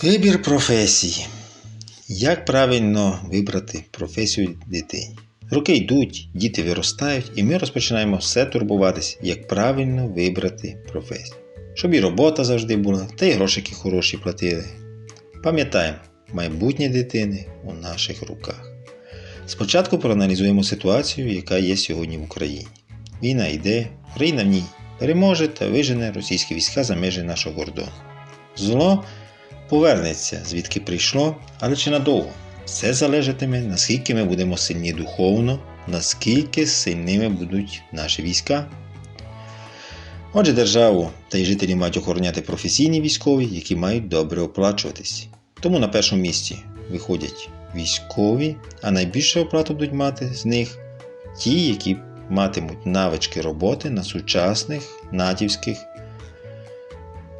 Вибір професії. Як правильно вибрати професію дитині? Роки йдуть, діти виростають, і ми розпочинаємо все турбуватись, як правильно вибрати професію. Щоб і робота завжди була, та й грошики хороші платили. Пам'ятаємо, майбутнє дитини у наших руках. Спочатку проаналізуємо ситуацію, яка є сьогодні в Україні. Війна йде, Україна в ній переможе та вижене російські війська за межі нашого кордону. Зло повернеться, звідки прийшло, але чи надовго. Все залежатиме, наскільки ми будемо сильні духовно, наскільки сильними будуть наші війська. Отже, державу та й жителі мають охороняти професійні військові, які мають добре оплачуватись. Тому на першому місці виходять військові, а найбільше оплату будуть мати з них ті, які матимуть навички роботи на сучасних натівських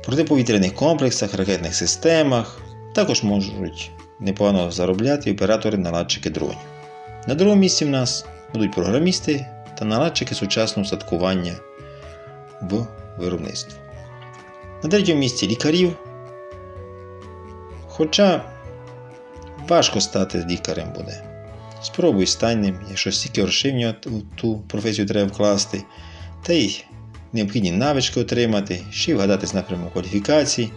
протиповітряних комплексах, ракетних системах. Також можуть непогано заробляти оператори-наладчики дронів. На другому місці в нас будуть програмісти та наладчики сучасного садкування в виробництво. На третьому місці лікарів. Хоча важко стати лікарем буде. Спробуй стань ним, якщо стільки грошей в ту професію треба вкласти, та й необхідні навички отримати, ще й вгадатись напрямок кваліфікацій.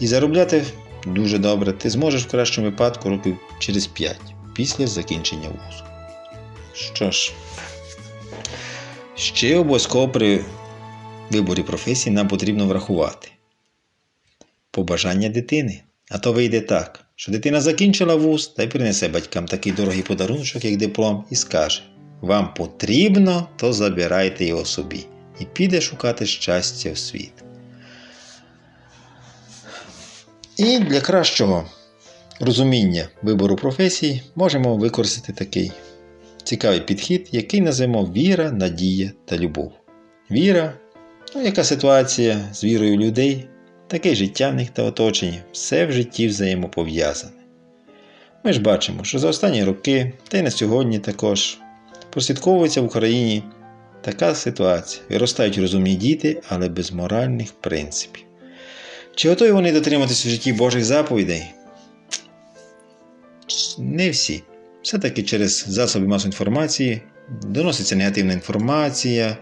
І заробляти дуже добре ти зможеш в кращому випадку років через 5 після закінчення вузу. Що ж, ще обов'язково при виборі професії нам потрібно врахувати побажання дитини. А то вийде так, що дитина закінчила вуз та й принесе батькам такий дорогий подарунок, як диплом, і скаже: Вам потрібно, то забирайте його собі і піде шукати щастя в світ. І для кращого розуміння вибору професії можемо використати такий цікавий підхід, який називаємо віра, надія та любов. Віра, ну яка ситуація з вірою людей, таке життя в них та оточення, все в житті взаємопов'язане. Ми ж бачимо, що за останні роки, та й на сьогодні також, прослідковується в Україні така ситуація. Виростають розумні діти, але без моральних принципів. Чи готові вони дотриматися в житті Божих заповідей? Не всі. Все-таки через засоби масової інформації доноситься негативна інформація,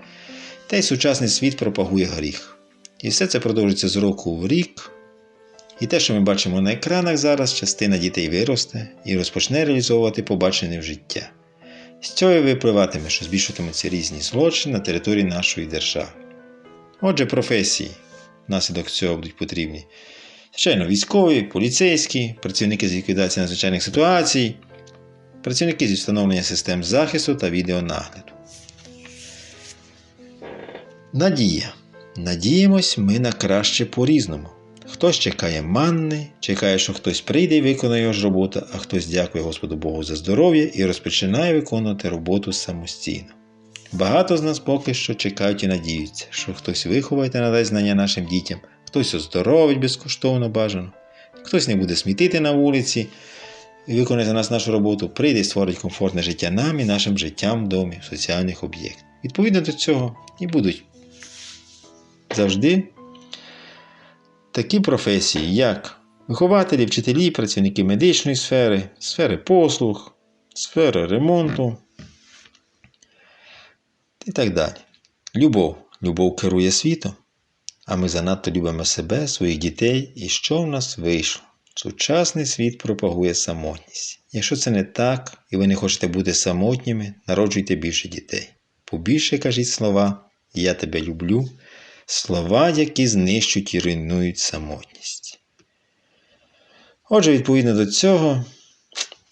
та й сучасний світ пропагує гріх. І все це продовжується з року в рік. І те, що ми бачимо на екранах зараз, частина дітей виросте і розпочне реалізовувати побачене в життя. З цього випливатиме, що збільшуватимуться різні злочини на території нашої держави. Отже, професії внаслідок цього будуть потрібні. Звичайно, військові, поліцейські, працівники з ліквідації надзвичайних ситуацій, працівники зі встановлення систем захисту та відеонагляду. Надія. Надіємось ми на краще по-різному. Хтось чекає манни, чекає, що хтось прийде і виконає його ж роботу, а хтось дякує Господу Богу за здоров'я і розпочинає виконувати роботу самостійно. Багато з нас поки що чекають і надіються, що хтось виховає та надасть знання нашим дітям, хтось оздоровить безкоштовно бажано, хтось не буде смітити на вулиці і виконає за нас нашу роботу, прийде і створить комфортне життя нам і нашим життям в домі, в соціальних об'єктах. Відповідно до цього і будуть завжди такі професії, як вихователі, вчителі, працівники медичної сфери, сфери послуг, сфери ремонту і так далі. Любов. Любов керує світом, а ми занадто любимо себе, своїх дітей, і що в нас вийшло? Сучасний світ пропагує самотність. Якщо це не так, і ви не хочете бути самотніми, народжуйте більше дітей. Побільше кажіть слова Я тебе люблю, слова, які знищують і руйнують самотність. Отже, відповідно до цього,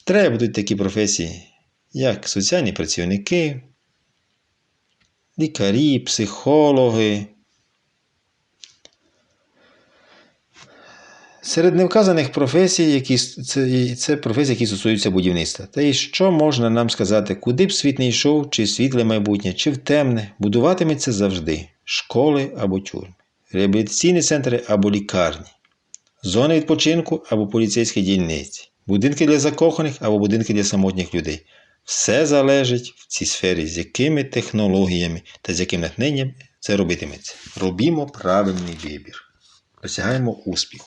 треба будуть такі професії, як соціальні працівники, лікарі, психологи. Серед невказаних професій, які, це, це професії, які стосуються будівництва. Та і що можна нам сказати, куди б світ не йшов, чи світле майбутнє, чи в темне, будуватиметься завжди школи або тюрми, реабілітаційні центри або лікарні, зони відпочинку або поліцейські дільниці, будинки для закоханих або будинки для самотніх людей. Все залежить в цій сфері, з якими технологіями та з яким натхненням це робитиметься. Робімо правильний вибір. Досягаємо успіху.